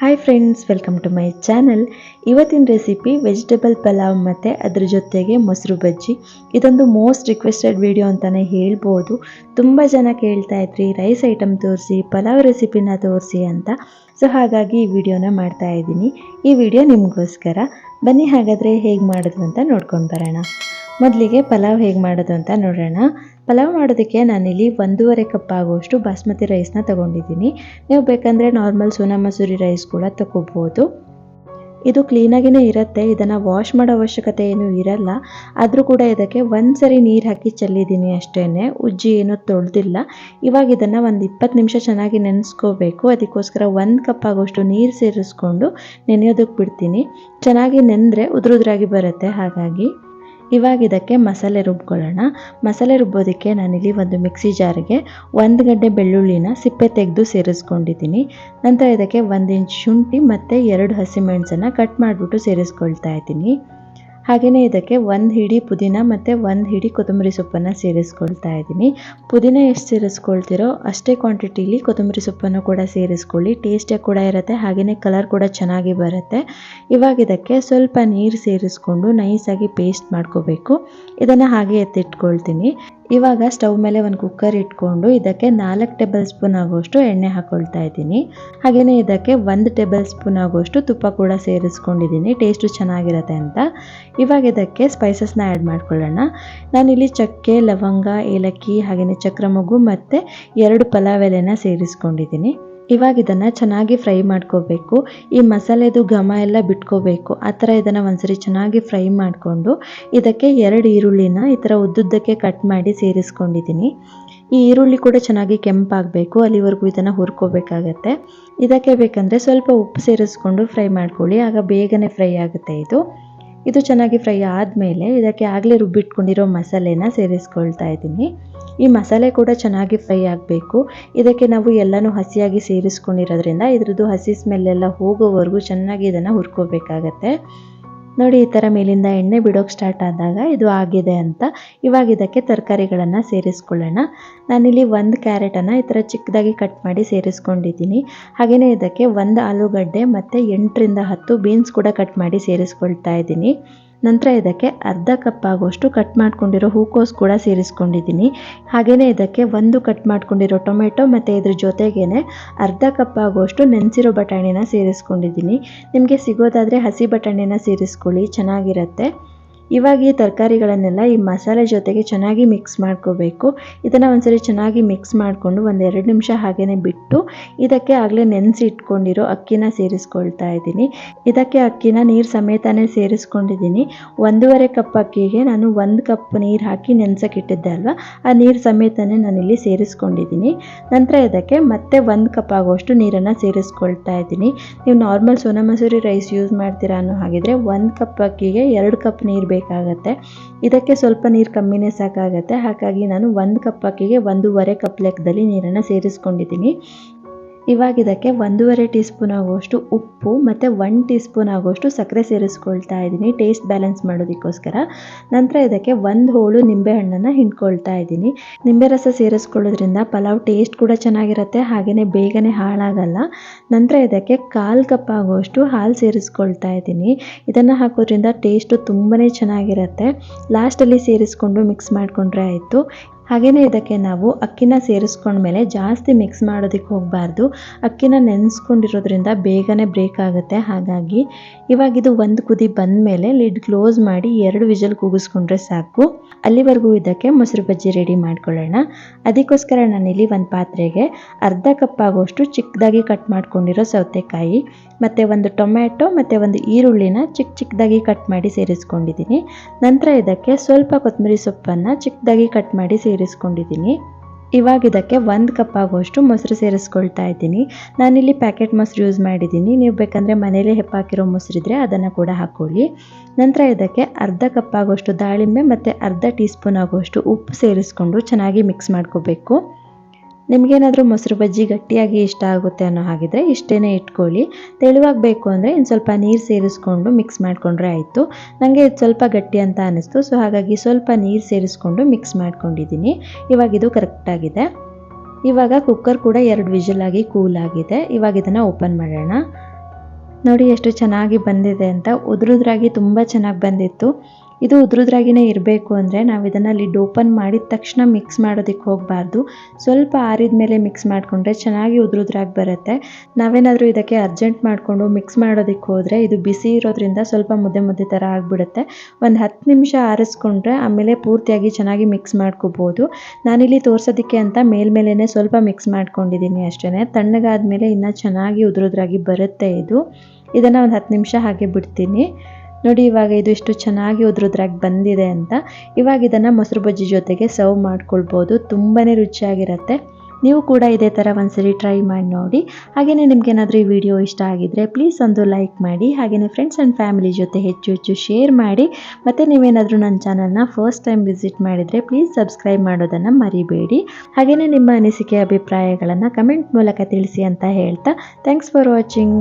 Hi friends welcome to my channel ಇವತ್ತಿನ recipe vegetable pulao ಮತ್ತು ಅದ್ರ ಜೊತೆಗೆ ಮೊಸರು ಬಜ್ಜಿ. ಇದೊಂದು ಮೋಸ್ಟ್ ರಿಕ್ವೆಸ್ಟೆಡ್ ವಿಡಿಯೋ ಅಂತಲೇ ಹೇಳ್ಬೋದು. ತುಂಬ ಜನ ಕೇಳ್ತಾ ಇದ್ರಿ ರೈಸ್ ಐಟಮ್ ತೋರಿಸಿ ಪಲಾವ್ ರೆಸಿಪಿನ ತೋರಿಸಿ ಅಂತ. ಸೊ ಹಾಗಾಗಿ ಈ ವಿಡಿಯೋನ ಮಾಡ್ತಾ ಇದ್ದೀನಿ. ಈ ವಿಡಿಯೋ ನಿಮಗೋಸ್ಕರ. ಬನ್ನಿ ಹಾಗಾದರೆ ಹೇಗೆ ಮಾಡೋದು ಅಂತ ನೋಡ್ಕೊಂಡು ಬರೋಣ. ಮೊದಲಿಗೆ ಪಲಾವ್ ಹೇಗೆ ಮಾಡೋದು ಅಂತ ನೋಡೋಣ. ಪಲಾವ್ ಮಾಡೋದಕ್ಕೆ ನಾನಿಲ್ಲಿ ಒಂದೂವರೆ ಕಪ್ ಆಗುವಷ್ಟು ಬಾಸ್ಮತಿ ರೈಸ್ನ ತಗೊಂಡಿದ್ದೀನಿ. ನೀವು ಬೇಕಂದರೆ ನಾರ್ಮಲ್ ಸೋನಾ ಮಸೂರಿ ರೈಸ್ ಕೂಡ ತಗೋಬೋದು. ಇದು ಕ್ಲೀನಾಗಿಯೇ ಇರುತ್ತೆ, ಇದನ್ನು ವಾಶ್ ಮಾಡೋ ಅವಶ್ಯಕತೆ ಏನೂ ಇರಲ್ಲ. ಆದರೂ ಕೂಡ ಇದಕ್ಕೆ ಒಂದು ಸರಿ ನೀರು ಹಾಕಿ ಚೆಲ್ಲಿದ್ದೀನಿ ಅಷ್ಟೇ ಉಜ್ಜಿ ಏನೂ ತೊಳೆದಿಲ್ಲ. ಇವಾಗ ಇದನ್ನು ಒಂದು ಇಪ್ಪತ್ತು ನಿಮಿಷ ಚೆನ್ನಾಗಿ ನೆನೆಸ್ಕೋಬೇಕು. ಅದಕ್ಕೋಸ್ಕರ ಒಂದು ಕಪ್ ಆಗೋಷ್ಟು ನೀರು ಸೇರಿಸ್ಕೊಂಡು ನೆನೆಯೋದಕ್ಕೆ ಬಿಡ್ತೀನಿ. ಚೆನ್ನಾಗಿ ನೆನೆದ್ರೆ ಉದುರುದ್ರಾಗಿ ಬರುತ್ತೆ, ಹಾಗಾಗಿ. ಇವಾಗ ಇದಕ್ಕೆ ಮಸಾಲೆ ರುಬ್ಕೊಳ್ಳೋಣ. ಮಸಾಲೆ ರುಬ್ಬೋದಕ್ಕೆ ನಾನಿಲ್ಲಿ ಒಂದು ಮಿಕ್ಸಿ ಜಾರಿಗೆ ಒಂದು ಗಡ್ಡೆ ಬೆಳ್ಳುಳ್ಳಿನ ಸಿಪ್ಪೆ ತೆಗೆದು ಸೇರಿಸ್ಕೊಂಡಿದ್ದೀನಿ. ನಂತರ ಇದಕ್ಕೆ ಒಂದು ಇಂಚ್ ಶುಂಠಿ ಮತ್ತು ಎರಡು ಹಸಿಮೆಣಸನ್ನು ಕಟ್ ಮಾಡಿಬಿಟ್ಟು ಸೇರಿಸ್ಕೊಳ್ತಾ ಇದ್ದೀನಿ. ಹಾಗೆಯೇ ಇದಕ್ಕೆ ಒಂದು ಹಿಡಿ ಪುದೀನ ಮತ್ತು ಒಂದು ಹಿಡಿ ಕೊತ್ತಂಬರಿ ಸೊಪ್ಪನ್ನು ಸೇರಿಸ್ಕೊಳ್ತಾ ಇದ್ದೀನಿ. ಪುದೀನ ಎಷ್ಟು ಸೇರಿಸ್ಕೊಳ್ತಿರೋ ಅಷ್ಟೇ ಕ್ವಾಂಟಿಟಿಲಿ ಕೊತ್ತಂಬರಿ ಸೊಪ್ಪನ್ನು ಕೂಡ ಸೇರಿಸ್ಕೊಳ್ಳಿ. ಟೇಸ್ಟಿಯಾಗಿ ಕೂಡ ಇರುತ್ತೆ ಹಾಗೆಯೇ ಕಲರ್ ಕೂಡ ಚೆನ್ನಾಗಿ ಬರುತ್ತೆ. ಇವಾಗ ಇದಕ್ಕೆ ಸ್ವಲ್ಪ ನೀರು ಸೇರಿಸ್ಕೊಂಡು ನೈಸಾಗಿ ಪೇಸ್ಟ್ ಮಾಡ್ಕೋಬೇಕು. ಇದನ್ನು ಹಾಗೆ ಎತ್ತಿಟ್ಕೊಳ್ತೀನಿ. ಇವಾಗ ಸ್ಟವ್ ಮೇಲೆ ಒಂದು ಕುಕ್ಕರ್ ಇಟ್ಕೊಂಡು ಇದಕ್ಕೆ ನಾಲ್ಕು ಟೇಬಲ್ ಸ್ಪೂನ್ ಆಗುವಷ್ಟು ಎಣ್ಣೆ ಹಾಕೊಳ್ತಾ ಇದ್ದೀನಿ. ಹಾಗೆಯೇ ಇದಕ್ಕೆ ಒಂದು ಟೇಬಲ್ ಸ್ಪೂನ್ ಆಗುವಷ್ಟು ತುಪ್ಪ ಕೂಡ ಸೇರಿಸ್ಕೊಂಡಿದ್ದೀನಿ. ಟೇಸ್ಟು ಚೆನ್ನಾಗಿರುತ್ತೆ ಅಂತ. ಇವಾಗ ಇದಕ್ಕೆ ಸ್ಪೈಸಸ್ನ ಆ್ಯಡ್ ಮಾಡ್ಕೊಳ್ಳೋಣ. ನಾನಿಲ್ಲಿ ಚಕ್ಕೆ, ಲವಂಗ, ಏಲಕ್ಕಿ ಹಾಗೆಯೇ ಚಕ್ರ ಮಗು ಮತ್ತು ಎರಡು ಪಲಾವ್ ಎಲೆನ ಸೇರಿಸ್ಕೊಂಡಿದ್ದೀನಿ. ಇವಾಗ ಇದನ್ನು ಚೆನ್ನಾಗಿ ಫ್ರೈ ಮಾಡ್ಕೋಬೇಕು. ಈ ಮಸಾಲೆದು ಘಮ ಎಲ್ಲ ಬಿಟ್ಕೋಬೇಕು. ಆ ಥರ ಇದನ್ನು ಒಂದ್ಸರಿ ಚೆನ್ನಾಗಿ ಫ್ರೈ ಮಾಡಿಕೊಂಡು ಇದಕ್ಕೆ ಎರಡು ಈರುಳ್ಳಿನ ಈ ಥರ ಉದ್ದುದ್ದಕ್ಕೆ ಕಟ್ ಮಾಡಿ ಸೇರಿಸ್ಕೊಂಡಿದ್ದೀನಿ. ಈ ಈರುಳ್ಳಿ ಕೂಡ ಚೆನ್ನಾಗಿ ಕೆಂಪಾಗಬೇಕು. ಅಲ್ಲಿವರೆಗೂ ಇದನ್ನು ಹುರ್ಕೋಬೇಕಾಗತ್ತೆ. ಇದಕ್ಕೆ ಬೇಕಂದರೆ ಸ್ವಲ್ಪ ಉಪ್ಪು ಸೇರಿಸ್ಕೊಂಡು ಫ್ರೈ ಮಾಡ್ಕೊಳ್ಳಿ. ಆಗ ಬೇಗನೆ ಫ್ರೈ ಆಗುತ್ತೆ ಇದು. ಇದು ಚೆನ್ನಾಗಿ ಫ್ರೈ ಆದಮೇಲೆ ಇದಕ್ಕೆ ಆಗಲೇ ರುಬ್ಬಿಟ್ಕೊಂಡಿರೋ ಮಸಾಲೆನ ಸೇರಿಸ್ಕೊಳ್ತಾ ಇದ್ದೀನಿ. ಈ ಮಸಾಲೆ ಕೂಡ ಚೆನ್ನಾಗಿ ಫ್ರೈ ಆಗಬೇಕು. ಇದಕ್ಕೆ ನಾವು ಎಲ್ಲನೂ ಹಸಿಯಾಗಿ ಸೇರಿಸ್ಕೊಂಡಿರೋದ್ರಿಂದ ಇದ್ರದ್ದು ಹಸಿ ಸ್ಮೆಲ್ಲೆಲ್ಲ ಹೋಗೋವರೆಗೂ ಚೆನ್ನಾಗಿ ಇದನ್ನು ಹುರ್ಕೋಬೇಕಾಗತ್ತೆ. ನೋಡಿ, ಈ ಥರ ಮೇಲಿಂದ ಎಣ್ಣೆ ಬಿಡೋಕ್ಕೆ ಸ್ಟಾರ್ಟ್ ಆದಾಗ ಇದು ಆಗಿದೆ ಅಂತ. ಇವಾಗ ಇದಕ್ಕೆ ತರಕಾರಿಗಳನ್ನು ಸೇರಿಸ್ಕೊಳ್ಳೋಣ. ನಾನಿಲ್ಲಿ ಒಂದು ಕ್ಯಾರೆಟನ್ನು ಈ ಥರ ಚಿಕ್ಕದಾಗಿ ಕಟ್ ಮಾಡಿ ಸೇರಿಸ್ಕೊಂಡಿದ್ದೀನಿ. ಹಾಗೆಯೇ ಇದಕ್ಕೆ ಒಂದು ಆಲೂಗಡ್ಡೆ ಮತ್ತು ಎಂಟರಿಂದ ಹತ್ತು ಬೀನ್ಸ್ ಕೂಡ ಕಟ್ ಮಾಡಿ ಸೇರಿಸ್ಕೊಳ್ತಾ ಇದ್ದೀನಿ. ನಂತರ ಇದಕ್ಕೆ ಅರ್ಧ ಕಪ್ ಆಗುವಷ್ಟು ಕಟ್ ಮಾಡ್ಕೊಂಡಿರೋ ಹೂಕೋಸ್ ಕೂಡ ಸೇರಿಸ್ಕೊಂಡಿದ್ದೀನಿ. ಹಾಗೆಯೇ ಇದಕ್ಕೆ ಒಂದು ಕಟ್ ಮಾಡ್ಕೊಂಡಿರೋ ಟೊಮೆಟೊ ಮತ್ತು ಇದ್ರ ಜೊತೆಗೇನೆ ಅರ್ಧ ಕಪ್ ಆಗುವಷ್ಟು ನೆನೆಸಿರೋ ಬಟಾಣಿನ ಸೇರಿಸ್ಕೊಂಡಿದ್ದೀನಿ. ನಿಮಗೆ ಸಿಗೋದಾದರೆ ಹಸಿ ಬಟಾಣಿನ ಸೇರಿಸ್ಕೊಳ್ಳಿ, ಚೆನ್ನಾಗಿರುತ್ತೆ. ಇವಾಗ ಈ ತರಕಾರಿಗಳನ್ನೆಲ್ಲ ಈ ಮಸಾಲೆ ಜೊತೆಗೆ ಚೆನ್ನಾಗಿ ಮಿಕ್ಸ್ ಮಾಡ್ಕೋಬೇಕು. ಇದನ್ನು ಒಂದ್ಸರಿ ಚೆನ್ನಾಗಿ ಮಿಕ್ಸ್ ಮಾಡಿಕೊಂಡು ಒಂದು ಎರಡು ನಿಮಿಷ ಹಾಗೇ ಬಿಟ್ಟು ಇದಕ್ಕೆ ಆಗಲೇ ನೆನೆಸಿ ಇಟ್ಕೊಂಡಿರೋ ಅಕ್ಕಿನ ಸೇರಿಸ್ಕೊಳ್ತಾ ಇದ್ದೀನಿ. ಇದಕ್ಕೆ ಅಕ್ಕಿನ ನೀರು ಸಮೇತನೇ ಸೇರಿಸ್ಕೊಂಡಿದ್ದೀನಿ. ಒಂದೂವರೆ ಕಪ್ ಅಕ್ಕಿಗೆ ನಾನು ಒಂದು ಕಪ್ ನೀರು ಹಾಕಿ ನೆನೆಸೋಕ್ಕಿಟ್ಟಿದ್ದೆ ಅಲ್ವಾ? ಆ ನೀರು ಸಮೇತನೇ ನಾನಿಲ್ಲಿ ಸೇರಿಸ್ಕೊಂಡಿದ್ದೀನಿ. ನಂತರ ಇದಕ್ಕೆ ಮತ್ತೆ ಒಂದು ಕಪ್ ಆಗುವಷ್ಟು ನೀರನ್ನು ಸೇರಿಸ್ಕೊಳ್ತಾ ಇದ್ದೀನಿ. ನೀವು normal Sona Masuri rice use ಮಾಡ್ತೀರಾ ಅನ್ನೋ ಹಾಗಿದ್ರೆ ಒಂದು ಕಪ್ ಅಕ್ಕಿಗೆ ಎರಡು ಕಪ್ ನೀರು ಬೇಕಾಗತ್ತೆ. ಇದಕ್ಕೆ ಸ್ವಲ್ಪ ನೀರು ಕಮ್ಮಿನೇ ಸಾಕಾಗತ್ತೆ. ಹಾಗಾಗಿ ನಾನು ಒಂದು ಕಪ್ ಅಕ್ಕಿಗೆ ಒಂದೂವರೆ ಕಪ್ ಲೆಕ್ಕದಲ್ಲಿ ನೀರನ್ನು ಸೇರಿಸ್ಕೊಂಡಿದ್ದೀನಿ. ಇವಾಗ ಇದಕ್ಕೆ ಒಂದೂವರೆ ಟೀ ಸ್ಪೂನ್ ಆಗುವಷ್ಟು ಉಪ್ಪು ಮತ್ತು ಒನ್ ಟೀ ಸ್ಪೂನ್ ಆಗುವಷ್ಟು ಸಕ್ಕರೆ ಸೇರಿಸ್ಕೊಳ್ತಾ ಇದ್ದೀನಿ. ಟೇಸ್ಟ್ ಬ್ಯಾಲೆನ್ಸ್ ಮಾಡೋದಕ್ಕೋಸ್ಕರ. ನಂತರ ಇದಕ್ಕೆ ಒಂದು ಹೋಳು ನಿಂಬೆಹಣ್ಣನ್ನು ಹಿಂಡ್ಕೊಳ್ತಾ ಇದ್ದೀನಿ. ನಿಂಬೆ ರಸ ಸೇರಿಸ್ಕೊಳ್ಳೋದ್ರಿಂದ ಪಲಾವ್ ಟೇಸ್ಟ್ ಕೂಡ ಚೆನ್ನಾಗಿರುತ್ತೆ ಹಾಗೆಯೇ ಬೇಗನೆ ಹಾಳಾಗಲ್ಲ. ನಂತರ ಇದಕ್ಕೆ ಕಾಲು ಕಪ್ ಆಗುವಷ್ಟು ಹಾಲು ಸೇರಿಸ್ಕೊಳ್ತಾ ಇದ್ದೀನಿ. ಇದನ್ನು ಹಾಕೋದ್ರಿಂದ ಟೇಸ್ಟು ತುಂಬಾ ಚೆನ್ನಾಗಿರುತ್ತೆ. ಲಾಸ್ಟಲ್ಲಿ ಸೇರಿಸ್ಕೊಂಡು ಮಿಕ್ಸ್ ಮಾಡಿಕೊಂಡ್ರೆ ಆಯಿತು. ಹಾಗೆಯೇ ಇದಕ್ಕೆ ನಾವು ಅಕ್ಕಿನ ಸೇರಿಸ್ಕೊಂಡ್ಮೇಲೆ ಜಾಸ್ತಿ ಮಿಕ್ಸ್ ಮಾಡೋದಕ್ಕೆ ಹೋಗಬಾರ್ದು. ಅಕ್ಕಿನ ನೆನೆಸ್ಕೊಂಡಿರೋದ್ರಿಂದ ಬೇಗನೆ ಬ್ರೇಕ್ ಆಗುತ್ತೆ. ಹಾಗಾಗಿ ಇವಾಗ ಇದು ಒಂದು ಕುದಿ ಬಂದ ಮೇಲೆ ಲಿಡ್ ಕ್ಲೋಸ್ ಮಾಡಿ ಎರಡು ವಿಜಲ್ ಕೂಗಿಸ್ಕೊಂಡ್ರೆ ಸಾಕು. ಅಲ್ಲಿವರೆಗೂ ಇದಕ್ಕೆ ಮೊಸರು ಬಜ್ಜಿ ರೆಡಿ ಮಾಡ್ಕೊಳ್ಳೋಣ. ಅದಕ್ಕೋಸ್ಕರ ನಾನಿಲ್ಲಿ ಒಂದು ಪಾತ್ರೆಗೆ ಅರ್ಧ ಕಪ್ ಆಗೋಷ್ಟು ಚಿಕ್ಕದಾಗಿ ಕಟ್ ಮಾಡ್ಕೊಂಡಿರೋ ಸೌತೆಕಾಯಿ, ಮತ್ತು ಒಂದು ಟೊಮ್ಯಾಟೊ, ಮತ್ತು ಒಂದು ಈರುಳ್ಳಿನ ಚಿಕ್ಕ ಚಿಕ್ಕದಾಗಿ ಕಟ್ ಮಾಡಿ ಸೇರಿಸ್ಕೊಂಡಿದ್ದೀನಿ. ನಂತರ ಇದಕ್ಕೆ ಸ್ವಲ್ಪ ಕೊತ್ತಂಬರಿ ಸೊಪ್ಪನ್ನು ಚಿಕ್ಕದಾಗಿ ಕಟ್ ಮಾಡಿ ಸೇರಿಸ್ಕೊಂಡಿದ್ದೀನಿ. ಇವಾಗ ಇದಕ್ಕೆ ಒಂದು ಕಪ್ ಆಗುವಷ್ಟು ಮೊಸರು ಸೇರಿಸ್ಕೊಳ್ತಾ ಇದ್ದೀನಿ. ನಾನಿಲ್ಲಿ ಪ್ಯಾಕೆಟ್ ಮೊಸರು ಯೂಸ್ ಮಾಡಿದ್ದೀನಿ. ನೀವು ಬೇಕಂದರೆ ಮನೇಲಿ ಹೆಪ್ಪಾಕಿರೋ ಮೊಸರಿದ್ರೆ ಅದನ್ನು ಕೂಡ ಹಾಕ್ಕೊಳ್ಳಿ ನಂತರ ಇದಕ್ಕೆ ಅರ್ಧ ಕಪ್ ಆಗುವಷ್ಟು ದಾಳಿಂಬೆ ಮತ್ತು ಅರ್ಧ ಟೀ ಸ್ಪೂನ್ ಆಗುವಷ್ಟು ಉಪ್ಪು ಸೇರಿಸ್ಕೊಂಡು ಚೆನ್ನಾಗಿ ಮಿಕ್ಸ್ ಮಾಡ್ಕೋಬೇಕು. ನಿಮಗೇನಾದರೂ ಮೊಸರು ಬಜ್ಜಿ ಗಟ್ಟಿಯಾಗಿ ಇಷ್ಟ ಆಗುತ್ತೆ ಅನ್ನೋ ಹಾಗಿದ್ರೆ ಇಷ್ಟೇ ಇಟ್ಕೊಳ್ಳಿ. ತೆಳುವಾಗಬೇಕು ಅಂದರೆ ಇನ್ನು ಸ್ವಲ್ಪ ನೀರು ಸೇರಿಸ್ಕೊಂಡು ಮಿಕ್ಸ್ ಮಾಡಿಕೊಂಡ್ರೆ ಆಯಿತು. ನನಗೆ ಇದು ಸ್ವಲ್ಪ ಗಟ್ಟಿ ಅಂತ ಅನ್ನಿಸ್ತು ಸೊ ಹಾಗಾಗಿ ಸ್ವಲ್ಪ ನೀರು ಸೇರಿಸ್ಕೊಂಡು ಮಿಕ್ಸ್ ಮಾಡ್ಕೊಂಡಿದ್ದೀನಿ. ಇವಾಗ ಇದು ಕರೆಕ್ಟಾಗಿದೆ ಇವಾಗ ಕುಕ್ಕರ್ ಕೂಡ ಎರಡು ವಿಷಲ್ ಆಗಿ ಕೂಲ್ ಆಗಿದೆ. ಇವಾಗ ಇದನ್ನು ಓಪನ್ ಮಾಡೋಣ. ನೋಡಿ ಎಷ್ಟು ಚೆನ್ನಾಗಿ ಬಂದಿದೆ ಅಂತ. ಉದುರುದ್ರಾಗಿ ತುಂಬ ಚೆನ್ನಾಗಿ ಬಂದಿತ್ತು. ಇದು ಉದುರುದ್ರಾಗಿನೇ ಇರಬೇಕು ಅಂದರೆ ನಾವು ಇದನ್ನು ಲಿಡ್ ಓಪನ್ ಮಾಡಿದ ತಕ್ಷಣ ಮಿಕ್ಸ್ ಮಾಡೋದಕ್ಕೆ ಹೋಗಬಾರ್ದು. ಸ್ವಲ್ಪ ಆರಿದ ಮೇಲೆ ಮಿಕ್ಸ್ ಮಾಡಿಕೊಂಡ್ರೆ ಚೆನ್ನಾಗಿ ಉದುರುದ್ರಾಗಿ ಬರುತ್ತೆ. ನಾವೇನಾದರೂ ಇದಕ್ಕೆ ಅರ್ಜೆಂಟ್ ಮಾಡಿಕೊಂಡು ಮಿಕ್ಸ್ ಮಾಡೋದಕ್ಕೆ ಹೋದರೆ ಇದು ಬಿಸಿ ಇರೋದ್ರಿಂದ ಸ್ವಲ್ಪ ಮುದ್ದೆ ಮುದ್ದೆ ಥರ ಆಗಿಬಿಡುತ್ತೆ. ಒಂದು ಹತ್ತು ನಿಮಿಷ ಆರಿಸ್ಕೊಂಡ್ರೆ ಆಮೇಲೆ ಪೂರ್ತಿಯಾಗಿ ಚೆನ್ನಾಗಿ ಮಿಕ್ಸ್ ಮಾಡ್ಕೋಬೋದು. ನಾನಿಲ್ಲಿ ತೋರ್ಸೋದಕ್ಕೆ ಅಂತ ಮೇಲ್ಮೇಲೆ ಸ್ವಲ್ಪ ಮಿಕ್ಸ್ ಮಾಡ್ಕೊಂಡಿದ್ದೀನಿ ಅಷ್ಟೇ ತಣ್ಣಗಾದ್ಮೇಲೆ ಇನ್ನೂ ಚೆನ್ನಾಗಿ ಉದುರುದ್ರಾಗಿ ಬರುತ್ತೆ ಇದು. ಇದನ್ನು ಒಂದು ಹತ್ತು ನಿಮಿಷ ಹಾಗೆ ಬಿಡ್ತೀನಿ. ನೋಡಿ, ಇವಾಗ ಇದು ಇಷ್ಟು ಚೆನ್ನಾಗಿ ಉದ್ರುದ್ರಾಗಿ ಬಂದಿದೆ ಅಂತ. ಇವಾಗ ಇದನ್ನು ಮೊಸರು ಬಜ್ಜಿ ಜೊತೆಗೆ ಸರ್ವ್ ಮಾಡ್ಕೊಳ್ಬೋದು. ತುಂಬಾ ರುಚಿಯಾಗಿರುತ್ತೆ. ನೀವು ಕೂಡ ಇದೇ ಥರ ಒಂದ್ಸರಿ ಟ್ರೈ ಮಾಡಿ ನೋಡಿ. ಹಾಗೆಯೇ ನಿಮಗೇನಾದರೂ ಈ ವಿಡಿಯೋ ಇಷ್ಟ ಆಗಿದ್ದರೆ ಪ್ಲೀಸ್ ಒಂದು ಲೈಕ್ ಮಾಡಿ ಹಾಗೆಯೇ ಫ್ರೆಂಡ್ಸ್ ಆ್ಯಂಡ್ ಫ್ಯಾಮಿಲಿ ಜೊತೆ ಹೆಚ್ಚು ಹೆಚ್ಚು ಶೇರ್ ಮಾಡಿ. ಮತ್ತು ನೀವೇನಾದರೂ ನನ್ನ ಚಾನಲ್ನ ಫಸ್ಟ್ ಟೈಮ್ ವಿಸಿಟ್ ಮಾಡಿದರೆ ಪ್ಲೀಸ್ ಸಬ್ಸ್ಕ್ರೈಬ್ ಮಾಡೋದನ್ನು ಮರಿಬೇಡಿ. ಹಾಗೆಯೇ ನಿಮ್ಮ ಅನಿಸಿಕೆ, ಅಭಿಪ್ರಾಯಗಳನ್ನು ಕಮೆಂಟ್ ಮೂಲಕ ತಿಳಿಸಿ ಅಂತ ಹೇಳ್ತಾ ಥ್ಯಾಂಕ್ಸ್ ಫಾರ್ ವಾಚಿಂಗ್